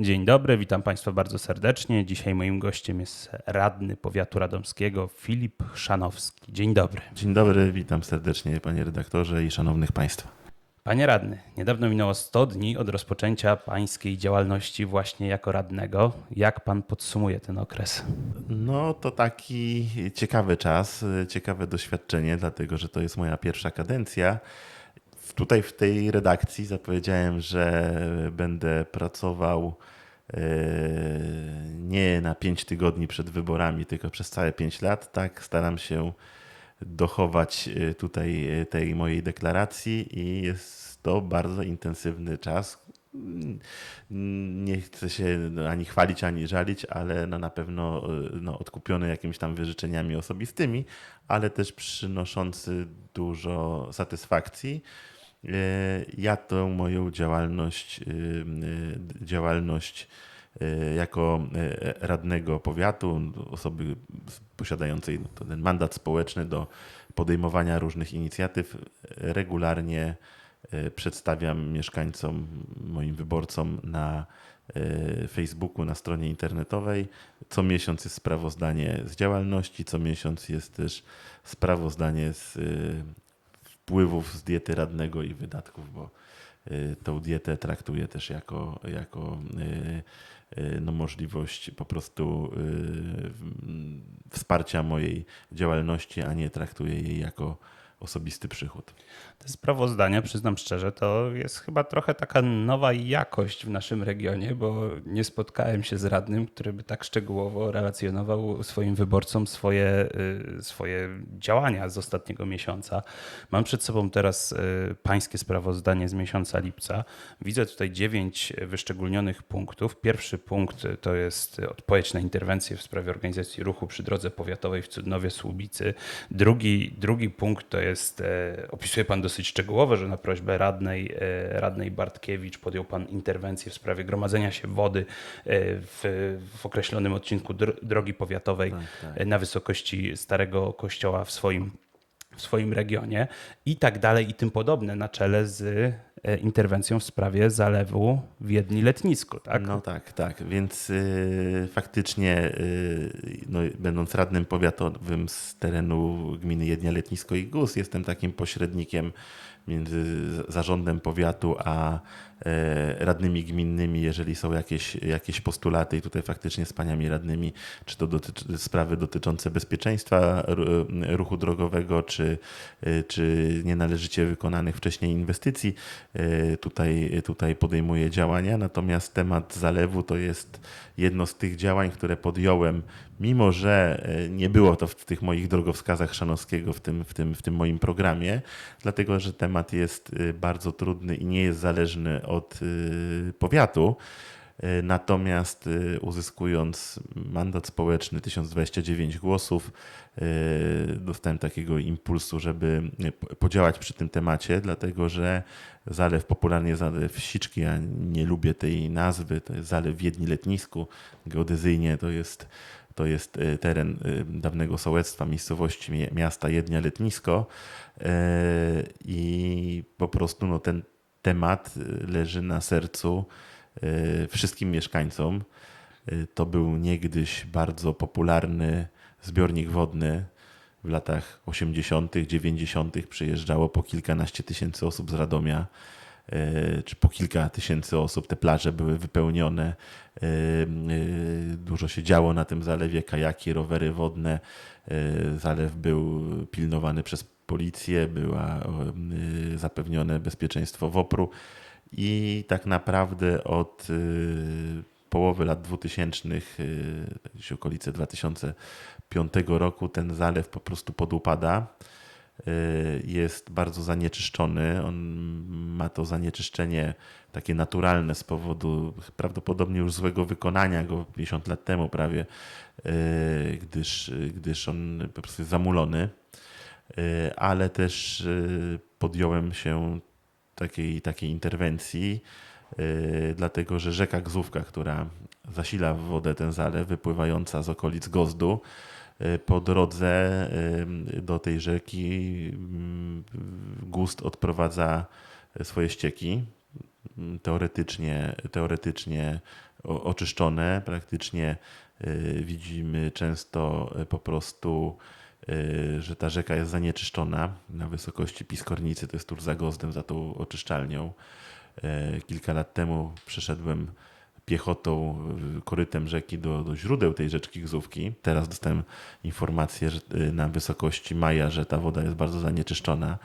Dzień dobry, witam Państwa bardzo serdecznie. Dzisiaj moim gościem jest radny powiatu radomskiego Filip Chrzanowski. Dzień dobry. Dzień dobry, witam serdecznie panie redaktorze i szanownych państwa. Panie radny, niedawno minęło 100 dni od rozpoczęcia pańskiej działalności właśnie jako radnego. Jak pan podsumuje ten okres? No to taki ciekawy czas, ciekawe doświadczenie, dlatego że to jest moja pierwsza kadencja. Tutaj w tej redakcji zapowiedziałem, że będę pracował e, nie na 5 tygodni przed wyborami, tylko przez całe 5 lat. Tak, staram się dochować e, tutaj e, tej mojej deklaracji i jest to bardzo intensywny czas. Nie chcę się ani chwalić, ani żalić, ale no na pewno no, odkupiony jakimiś tam wyrzeczeniami osobistymi, ale też przynoszący dużo satysfakcji. Ja tą moją działalność, działalność jako radnego powiatu, osoby posiadającej ten mandat społeczny do podejmowania różnych inicjatyw, regularnie przedstawiam mieszkańcom, moim wyborcom na Facebooku, na stronie internetowej. Co miesiąc jest sprawozdanie z działalności, co miesiąc jest też sprawozdanie z wpływów z diety radnego i wydatków, bo tą dietę traktuję też jako, jako no, możliwość po prostu wsparcia mojej działalności, a nie traktuję jej jako osobisty przychód. Te sprawozdania, przyznam szczerze, to jest chyba trochę taka nowa jakość w naszym regionie, bo nie spotkałem się z radnym, który by tak szczegółowo relacjonował swoim wyborcom swoje, y, swoje działania z ostatniego miesiąca. Mam przed sobą teraz y, pańskie sprawozdanie z miesiąca lipca. Widzę tutaj dziewięć wyszczególnionych punktów. Pierwszy punkt to jest odpowiedź na interwencję w sprawie organizacji ruchu przy drodze powiatowej w Cudnowie Słubicy. Drugi, drugi punkt to jest, e, opisuje pan dosyć szczegółowo, że na prośbę radnej, e, radnej Bartkiewicz podjął pan interwencję w sprawie gromadzenia się wody e, w, w określonym odcinku drogi powiatowej tak, tak. na wysokości Starego Kościoła w swoim w swoim regionie i tak dalej i tym podobne na czele z interwencją w sprawie zalewu w Wiedni Letnisku, tak? No tak, tak, więc y, faktycznie y, no, będąc radnym powiatowym z terenu gminy Jednia Letnisko i GUS jestem takim pośrednikiem między zarządem powiatu a e, radnymi gminnymi, jeżeli są jakieś, jakieś postulaty i tutaj faktycznie z paniami radnymi, czy to dotyczy, sprawy dotyczące bezpieczeństwa ruchu drogowego, czy, e, czy nienależycie wykonanych wcześniej inwestycji, e, tutaj, tutaj podejmuję działania. Natomiast temat zalewu to jest jedno z tych działań, które podjąłem, mimo że nie było to w tych moich drogowskazach Szanowskiego, w tym, w tym, w tym moim programie, dlatego że temat jest y, bardzo trudny i nie jest zależny od y, powiatu. Natomiast uzyskując mandat społeczny 1029 głosów, dostałem takiego impulsu, żeby podziałać przy tym temacie, dlatego że zalew, popularnie zalew Siczki, ja nie lubię tej nazwy, to jest zalew w Wiedni Letnisku, geodezyjnie to jest to jest teren dawnego sołectwa, miejscowości miasta Jednia Letnisko. E, i po prostu no, ten temat leży na sercu wszystkim mieszkańcom. To był niegdyś bardzo popularny zbiornik wodny. W latach 80., 90. przyjeżdżało po kilkanaście tysięcy osób z Radomia, czy po kilka tysięcy osób. Te plaże były wypełnione. Dużo się działo na tym zalewie, kajaki, rowery wodne. Zalew był pilnowany przez policję, była zapewnione bezpieczeństwo WOPR-u i tak naprawdę od połowy lat 2000, gdzieś okolice 2005 roku, ten zalew po prostu podupada. Y, jest bardzo zanieczyszczony. On ma to zanieczyszczenie takie naturalne z powodu prawdopodobnie już złego wykonania go 50 lat temu prawie, gdyż, gdyż on po prostu jest zamulony. Y, ale też y, podjąłem się takiej, takiej interwencji, y, dlatego że rzeka Gzówka, która zasila wodę ten zalew, wypływająca z okolic Gozdu, po drodze do tej rzeki Gust odprowadza swoje ścieki. Teoretycznie, teoretycznie o- oczyszczone. Praktycznie y, widzimy często y, po prostu, y, że ta rzeka jest zanieczyszczona na wysokości Piskornicy, to jest tuż za Gozdem, za tą oczyszczalnią. Y, Kilka lat temu przeszedłem piechotą y, korytem rzeki do, do źródeł tej rzeczki Gzówki. Teraz dostałem informację że y, na wysokości maja, że ta woda jest bardzo zanieczyszczona.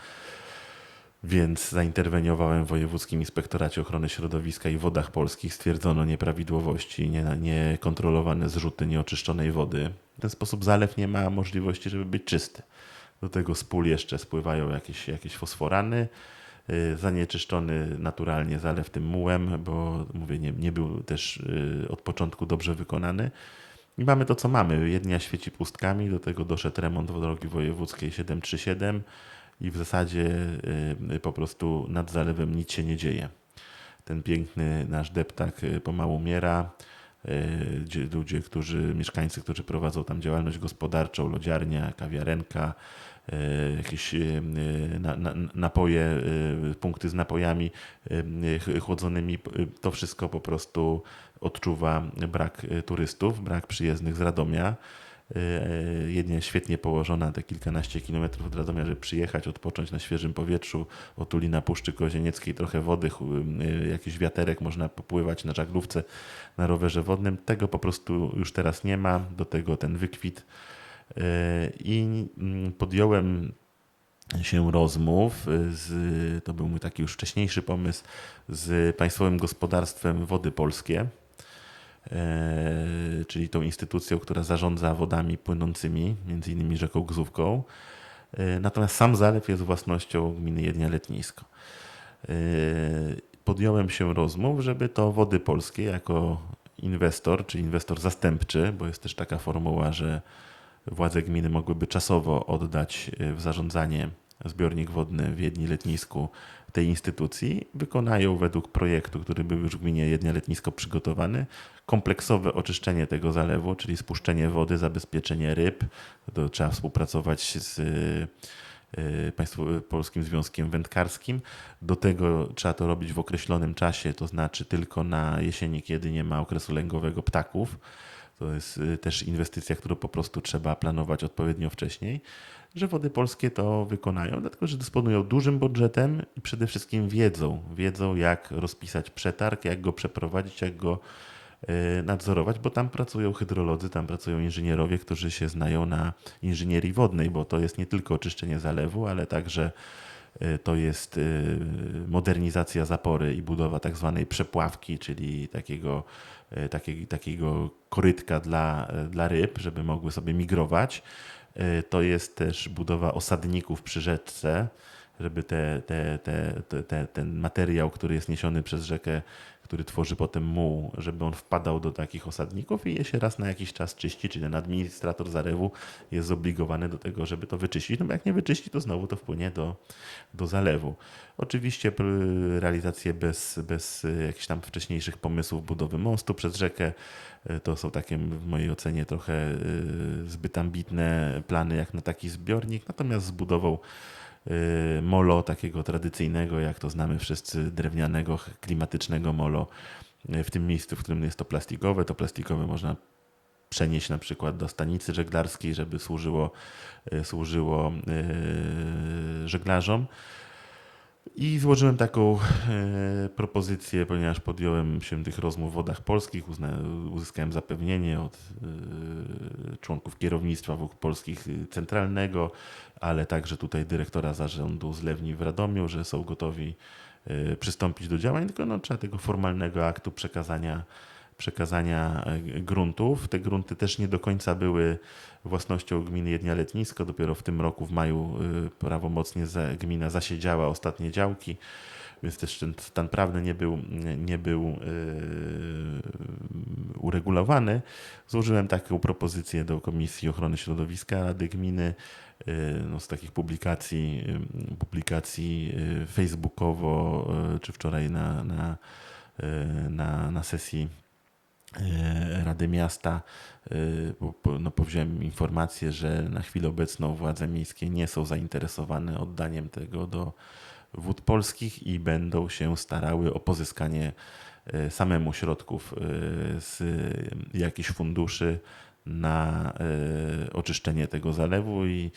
Więc zainterweniowałem w Wojewódzkim Inspektoracie Ochrony Środowiska i Wodach Polskich. Stwierdzono nieprawidłowości, nie- niekontrolowane zrzuty nieoczyszczonej wody. W ten sposób zalew nie ma możliwości, żeby być czysty. Do tego z pól jeszcze spływają jakieś, jakieś fosforany. Y, Zanieczyszczony naturalnie zalew tym mułem, bo mówię, nie, nie był też y, od początku dobrze wykonany. I mamy to, co mamy. Jednia świeci pustkami, do tego doszedł remont drogi wojewódzkiej 737 i w zasadzie y, po prostu nad zalewem nic się nie dzieje. Ten piękny nasz deptak pomału umiera. Ludzie, którzy, mieszkańcy, którzy prowadzą tam działalność gospodarczą, lodziarnia, kawiarenka, jakieś y, na, na, napoje, y, punkty z napojami ch- chłodzonymi, to wszystko po prostu odczuwa brak turystów, brak przyjezdnych z Radomia. Jedynie świetnie położona te kilkanaście kilometrów od Radomia, żeby przyjechać, odpocząć na świeżym powietrzu, otuli na Puszczy Kozienieckiej trochę wody, jakiś wiaterek, można popływać na żaglówce, na rowerze wodnym. Tego po prostu już teraz nie ma, do tego ten wykwit. Y, I mm, podjąłem się rozmów z, to był mój taki już wcześniejszy pomysł, z Państwowym Gospodarstwem Wody Polskie, e, czyli tą instytucją, która zarządza wodami płynącymi, między innymi rzeką Gzówką. E, Natomiast sam zalew jest własnością gminy Jednia Letnisko. E, Podjąłem się rozmów, żeby to Wody Polskie jako inwestor, czy inwestor zastępczy, bo jest też taka formuła, że władze gminy mogłyby czasowo oddać e, w zarządzanie zbiornik wodny w Jedni Letnisku tej instytucji, wykonają według projektu, który był już w gminie Jednia Letnisko przygotowany, kompleksowe oczyszczenie tego zalewu, czyli spuszczenie wody, zabezpieczenie ryb. To trzeba współpracować z e, Państwowym Polskim Związkiem Wędkarskim. Do tego trzeba to robić w określonym czasie, to znaczy tylko na jesieni, kiedy nie ma okresu lęgowego ptaków. To jest y, też inwestycja, którą po prostu trzeba planować odpowiednio wcześniej, że wody polskie to wykonają, dlatego że dysponują dużym budżetem i przede wszystkim wiedzą. Wiedzą, jak rozpisać przetarg, jak go przeprowadzić, jak go y, nadzorować, bo tam pracują hydrolodzy, tam pracują inżynierowie, którzy się znają na inżynierii wodnej, bo to jest nie tylko oczyszczenie zalewu, ale także y, to jest modernizacja zapory i budowa tak zwanej przepławki, czyli takiego, takiego, takiego korytka dla, dla ryb, żeby mogły sobie migrować. Y, To jest też budowa osadników przy rzeczce, żeby te, te, te, te, te, ten materiał, który jest niesiony przez rzekę, który tworzy potem muł, żeby on wpadał do takich osadników i je się raz na jakiś czas czyści, czyli ten administrator zarewu jest zobligowany do tego, żeby to wyczyścić. No bo jak nie wyczyści, to znowu to wpłynie do, do zalewu. Oczywiście realizacje bez, bez y, jakichś tam wcześniejszych pomysłów budowy mostu przez rzekę y, to są takie w mojej ocenie trochę y, zbyt ambitne plany jak na taki zbiornik, natomiast z budową y, molo takiego tradycyjnego, jak to znamy wszyscy, drewnianego, klimatycznego molo y, w tym miejscu, w którym jest to plastikowe. To plastikowe można przenieść na przykład do stanicy żeglarskiej, żeby służyło, y, służyło y, żeglarzom. I złożyłem taką e, propozycję, ponieważ podjąłem się tych rozmów w wodach polskich, uzna, uzyskałem zapewnienie od e, członków kierownictwa wód polskich centralnego, ale także tutaj dyrektora zarządu zlewni w Radomiu, że są gotowi e, przystąpić do działań, tylko no, trzeba tego formalnego aktu przekazania przekazania e, gruntów. Te grunty też nie do końca były własnością gminy Jednia Letnisko. Dopiero w tym roku w maju y, prawomocnie gmina zasiedziała ostatnie działki, więc też ten stan prawny nie był, nie był yy, uregulowany. Złożyłem taką propozycję do Komisji Ochrony Środowiska Rady Gminy. No, z takich publikacji, publikacji facebookowo, czy wczoraj na, na, na, na sesji e, Rady Miasta e, no, powziąłem informację, że na chwilę obecną władze miejskie nie są zainteresowane oddaniem tego do wód polskich i będą się starały o pozyskanie e, samemu środków e, z e, jakichś funduszy na e, oczyszczenie tego zalewu i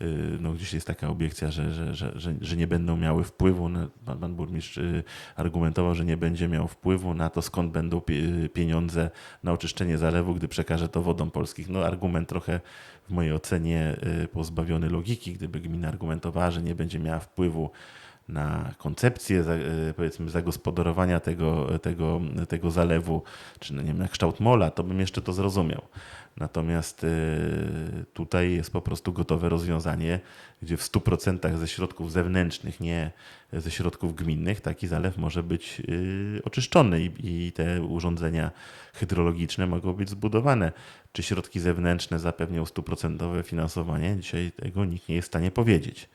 e, no, gdzieś jest taka obiekcja, że, że, że, że, że nie będą miały wpływu, na, pan, pan burmistrz e, argumentował, że nie będzie miał wpływu na to, skąd będą pie- pieniądze na oczyszczenie zalewu, gdy przekaże to wodom polskich. No argument trochę w mojej ocenie pozbawiony logiki, gdyby gmina argumentowała, że nie będzie miała wpływu na koncepcję, e, powiedzmy, zagospodarowania tego, tego, tego zalewu, czy no nie wiem, na kształt mola, to bym jeszcze to zrozumiał. Natomiast e, tutaj jest po prostu gotowe rozwiązanie, gdzie w 100% ze środków zewnętrznych, nie ze środków gminnych, taki zalew może być e, oczyszczony i te urządzenia hydrologiczne mogą być zbudowane. Czy środki zewnętrzne zapewnią 100% finansowanie? Dzisiaj tego nikt nie jest w stanie powiedzieć.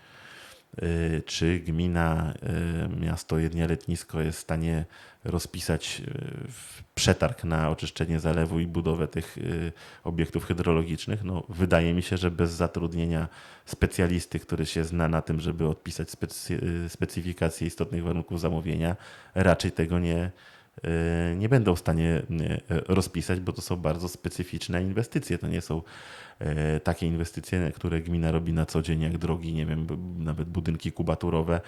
Y, czy gmina, y, miasto Jednia Letnisko jest w stanie rozpisać y, przetarg na oczyszczenie zalewu i budowę tych obiektów hydrologicznych. No, wydaje mi się, że bez zatrudnienia specjalisty, który się zna na tym, żeby odpisać specy, specyfikacje istotnych warunków zamówienia, raczej tego nie, nie będą w stanie y, rozpisać, bo to są bardzo specyficzne inwestycje. To nie są e, takie inwestycje, które gmina robi na co dzień, jak drogi, nie wiem, nawet budynki kubaturowe,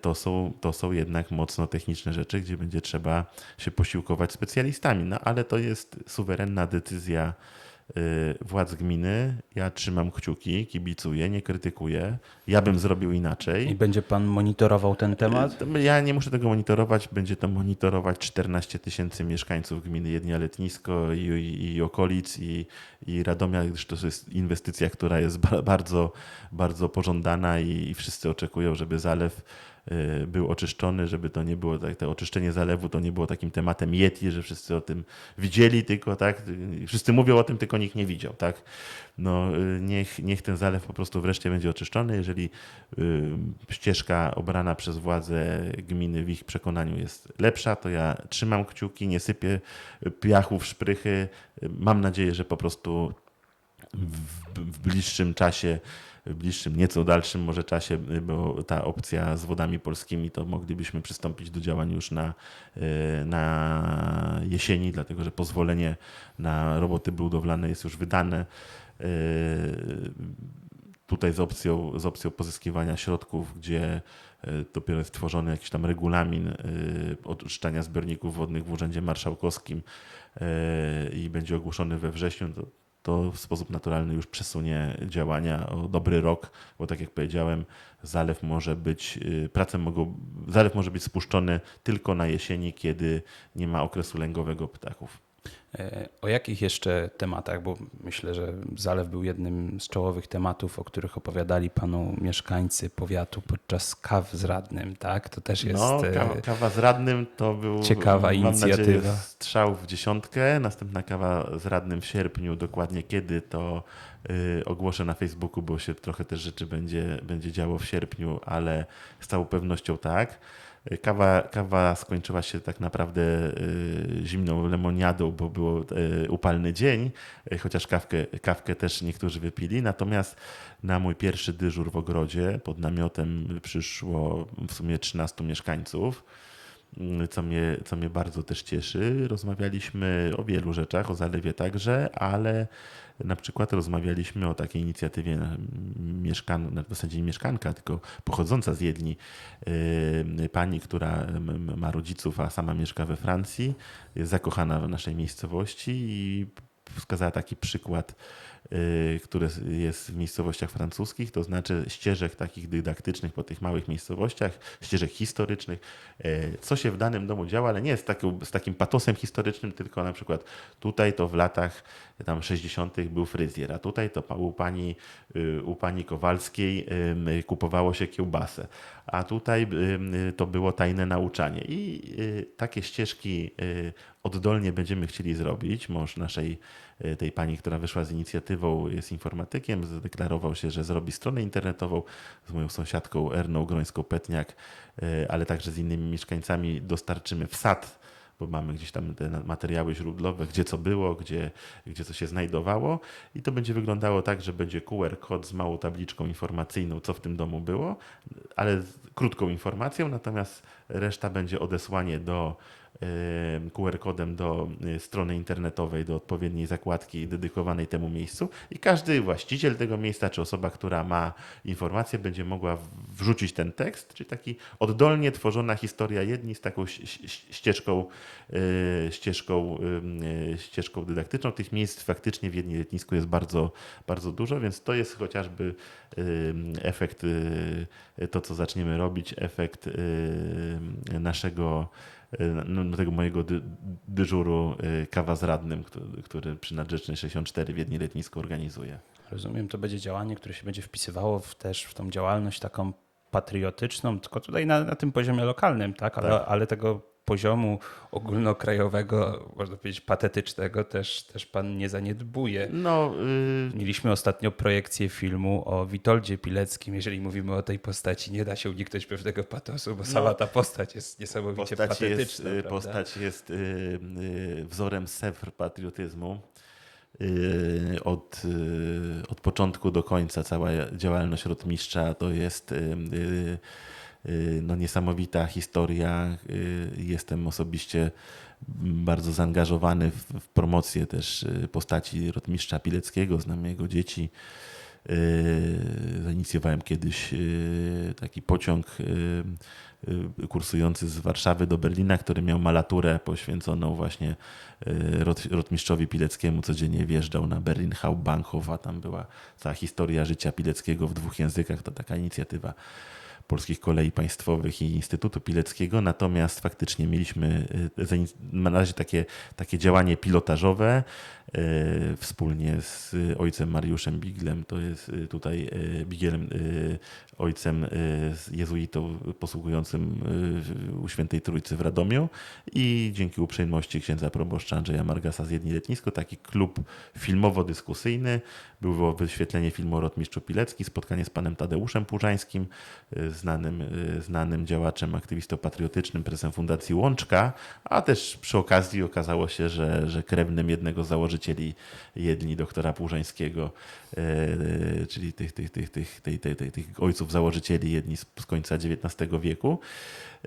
to są, to są jednak mocno techniczne rzeczy, gdzie będzie trzeba się posiłkować specjalistami. No ale to jest suwerenna decyzja władz gminy. Ja trzymam kciuki, kibicuję, nie krytykuję. Ja bym zrobił inaczej. I będzie pan monitorował ten temat? To Ja nie muszę tego monitorować, będzie to monitorować 14 tysięcy mieszkańców gminy Jednia Letnisko i, i, i okolic i, i Radomia, gdyż to jest inwestycja, która jest ba- bardzo, bardzo pożądana i, i wszyscy oczekują, żeby zalew y, był oczyszczony, żeby to nie było tak, to oczyszczenie zalewu to nie było takim tematem Yeti, że wszyscy o tym widzieli tylko, tak, wszyscy mówią o tym, tylko nikt nie widział, tak. No, y, niech, niech ten zalew po prostu wreszcie będzie oczyszczony. Jeżeli y, ścieżka obrana przez władze gminy w ich przekonaniu jest lepsza, to ja trzymam kciuki, nie sypię piachu w szprychy. Mam nadzieję, że po prostu w, w bliższym czasie, bliższym, nieco dalszym może czasie, y, bo ta opcja z wodami polskimi, to moglibyśmy przystąpić do działań już na, y, na jesieni, dlatego że pozwolenie na roboty budowlane jest już wydane. Y, Tutaj z opcją, z opcją pozyskiwania środków, gdzie dopiero jest tworzony jakiś tam regulamin oczyszczania zbiorników wodnych w Urzędzie Marszałkowskim i będzie ogłoszony we wrześniu, to, to w sposób naturalny już przesunie działania o dobry rok, bo tak jak powiedziałem, zalew może być, y, prace mogą, zalew może być spuszczony tylko na jesieni, kiedy nie ma okresu lęgowego ptaków. E, O jakich jeszcze tematach, bo myślę, że zalew był jednym z czołowych tematów, o których opowiadali panu mieszkańcy powiatu podczas kaw z radnym, tak? To też jest No, e, kawa, kawa z radnym to był ciekawa mam inicjatywa. Nadzieję, strzał w dziesiątkę. Następna kawa z radnym w sierpniu, dokładnie kiedy to y, ogłoszę na Facebooku, bo się trochę też rzeczy będzie, będzie działo w sierpniu, ale z całą pewnością tak. Kawa, kawa skończyła się tak naprawdę y, zimną lemoniadą, bo był y, upalny dzień, y, chociaż kawkę, kawkę też niektórzy wypili. Natomiast na mój pierwszy dyżur w ogrodzie pod namiotem przyszło w sumie 13 mieszkańców co mnie, co mnie bardzo też cieszy. Rozmawialiśmy o wielu rzeczach, o zalewie także, ale na przykład rozmawialiśmy o takiej inicjatywie mieszkan, w zasadzie nie mieszkanka, tylko pochodząca z Jedni yy, pani, która ma rodziców, a sama mieszka we Francji, jest zakochana w naszej miejscowości i wskazała taki przykład, yy, który jest w miejscowościach francuskich, to znaczy ścieżek takich dydaktycznych po tych małych miejscowościach, ścieżek historycznych, yy, co się w danym domu działo, ale nie z, taką, z takim patosem historycznym, tylko na przykład tutaj to w latach tam 60. był fryzjer, a tutaj to u pani, yy, u pani Kowalskiej kupowało się kiełbasę, a tutaj to było tajne nauczanie. I yy, takie ścieżki yy, oddolnie będziemy chcieli zrobić. Mąż naszej, y, tej pani, która wyszła z inicjatywą, jest informatykiem, zadeklarował się, że zrobi stronę internetową z moją sąsiadką Erną Grońską-Petniak, y, ale także z innymi mieszkańcami dostarczymy wsad bo mamy gdzieś tam te materiały źródłowe, gdzie co było, gdzie, gdzie co się znajdowało. I to będzie wyglądało tak, że będzie QR kod z małą tabliczką informacyjną, co w tym domu było, ale z krótką informacją, natomiast reszta będzie odesłanie do QR-kodem do e, strony internetowej, do odpowiedniej zakładki dedykowanej temu miejscu i każdy właściciel tego miejsca, czy osoba, która ma informację, będzie mogła wrzucić ten tekst, czyli taki oddolnie tworzona historia jedni z taką ścieżką, e, ścieżką, e, ścieżką dydaktyczną. Tych miejsc faktycznie w jednym letnisku jest bardzo, bardzo dużo, więc to jest chociażby efekt, y, to co zaczniemy robić, efekt y, naszego, y, no, tego mojego dy, dyżuru y, kawa z radnym, który, który przy Nadrzecznej 64 w jednym letnisku organizuje. Rozumiem, to będzie działanie, które się będzie wpisywało w, też w tą działalność taką patriotyczną, tylko tutaj na, na tym poziomie lokalnym, tak? Ale, Tak. ale tego poziomu ogólnokrajowego, można powiedzieć patetycznego też, też pan nie zaniedbuje. No, y, Mieliśmy ostatnio projekcję filmu o Witoldzie Pileckim. Jeżeli mówimy o tej postaci, nie da się uniknąć pewnego patosu, bo sama ta postać jest niesamowicie No. postać jest, patetyczna. y, prawda? postać jest y, y, wzorem sefr patriotyzmu. Y, Od, y, od początku do końca cała działalność rotmistrza to jest y, y, y, no, niesamowita historia. Y, Jestem osobiście bardzo zaangażowany w, w promocję też y, postaci rotmistrza Pileckiego, znam jego dzieci. Zainicjowałem kiedyś taki pociąg kursujący z Warszawy do Berlina, który miał malaturę poświęconą właśnie rot, rotmistrzowi Pileckiemu. Codziennie wjeżdżał na Berlin Hauptbahnhof, a tam była cała historia życia Pileckiego w dwóch językach. To taka inicjatywa Polskich Kolei Państwowych i Instytutu Pileckiego, natomiast faktycznie mieliśmy zainic- na razie takie, takie działanie pilotażowe y, wspólnie z ojcem Mariuszem Biglem, to jest y, tutaj Bigielem, ojcem y, jezuitą posługującym y, u Świętej Trójcy w Radomiu i dzięki uprzejmości księdza proboszcza Andrzeja Margasa z Jedni Letnisko taki klub filmowo-dyskusyjny. Było wyświetlenie filmu Rotmistrzu Pilecki, spotkanie z panem Tadeuszem Płużańskim, y, znanym, znanym działaczem, aktywistą patriotycznym, prezesem Fundacji Łączka, a też przy okazji okazało się, że, że krewnym jednego z założycieli Jedni, doktora Płużańskiego, czyli tych, tych, tych, tych, tych, tych, tych, tych ojców założycieli Jedni z, z końca XIX wieku.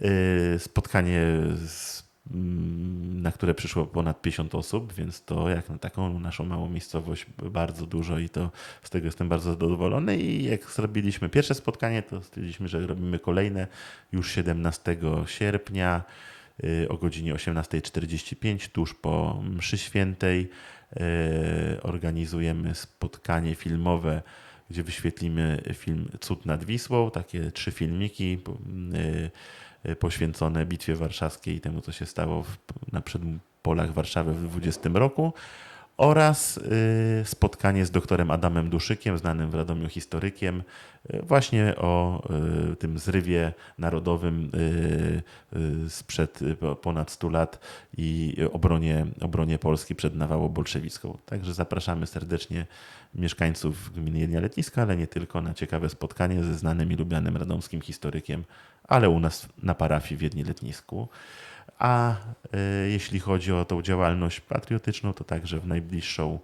Y, Spotkanie z mm, na które przyszło ponad 50 osób, więc to jak na taką naszą małą miejscowość bardzo dużo i to z tego jestem bardzo zadowolony. I jak zrobiliśmy pierwsze spotkanie, to stwierdziliśmy, że robimy kolejne już 17 sierpnia y, o godzinie 18.45 tuż po mszy świętej. y, Organizujemy spotkanie filmowe gdzie wyświetlimy film Cud nad Wisłą, takie trzy filmiki y, y, poświęcone Bitwie Warszawskiej i temu, co się stało w, na przedpolach Warszawy w 20 roku oraz y, spotkanie z doktorem Adamem Duszykiem, znanym w Radomiu historykiem, y, właśnie o y, tym zrywie narodowym sprzed po- ponad 100 lat i obronie, obronie Polski przed nawałą bolszewicką. Także zapraszamy serdecznie mieszkańców gminy Jednia Letniska, ale nie tylko, na ciekawe spotkanie ze znanym i lubianym radomskim historykiem, ale u nas na parafii w Jedni Letnisku. A y, jeśli chodzi o tą działalność patriotyczną, to także w najbliższą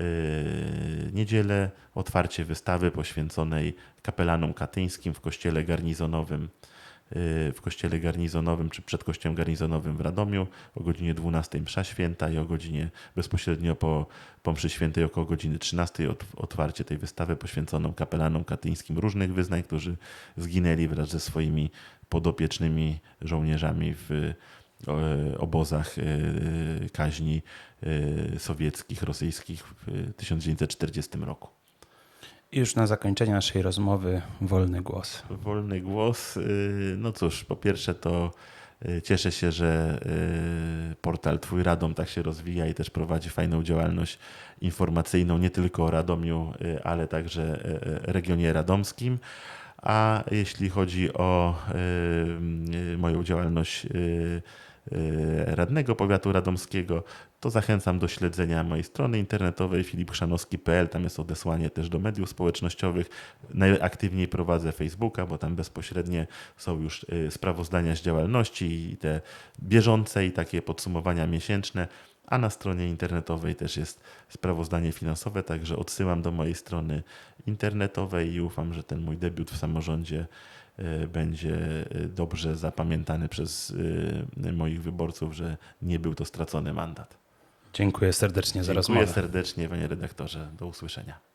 y, niedzielę otwarcie wystawy poświęconej kapelanom katyńskim w kościele garnizonowym w kościele garnizonowym czy przed kościołem garnizonowym w Radomiu o godzinie 12 msza święta i o godzinie bezpośrednio po, po mszy świętej około godziny 13 ot, otwarcie tej wystawy poświęconą kapelanom katyńskim różnych wyznań, którzy zginęli wraz ze swoimi podopiecznymi żołnierzami w obozach e, kaźni e, sowieckich, rosyjskich w 1940 roku. Już na zakończenie naszej rozmowy wolny głos. Wolny głos. y, No cóż, po pierwsze to y, cieszę się, że y, portal Twój Radom tak się rozwija i też prowadzi fajną działalność informacyjną nie tylko o Radomiu, ale także regionie radomskim. A jeśli chodzi o moją działalność radnego powiatu radomskiego, to zachęcam do śledzenia mojej strony internetowej filipchrzanowski.pl. Tam jest odesłanie też do mediów społecznościowych. Najaktywniej prowadzę Facebooka, bo tam bezpośrednie są już y, sprawozdania z działalności i te bieżące i takie podsumowania miesięczne. A na stronie internetowej też jest sprawozdanie finansowe, także odsyłam do mojej strony internetowej i ufam, że ten mój debiut w samorządzie będzie y, dobrze zapamiętany przez y, moich wyborców, że nie był to stracony mandat. Dziękuję serdecznie za Dziękuję rozmowę. serdecznie, panie redaktorze. Do usłyszenia.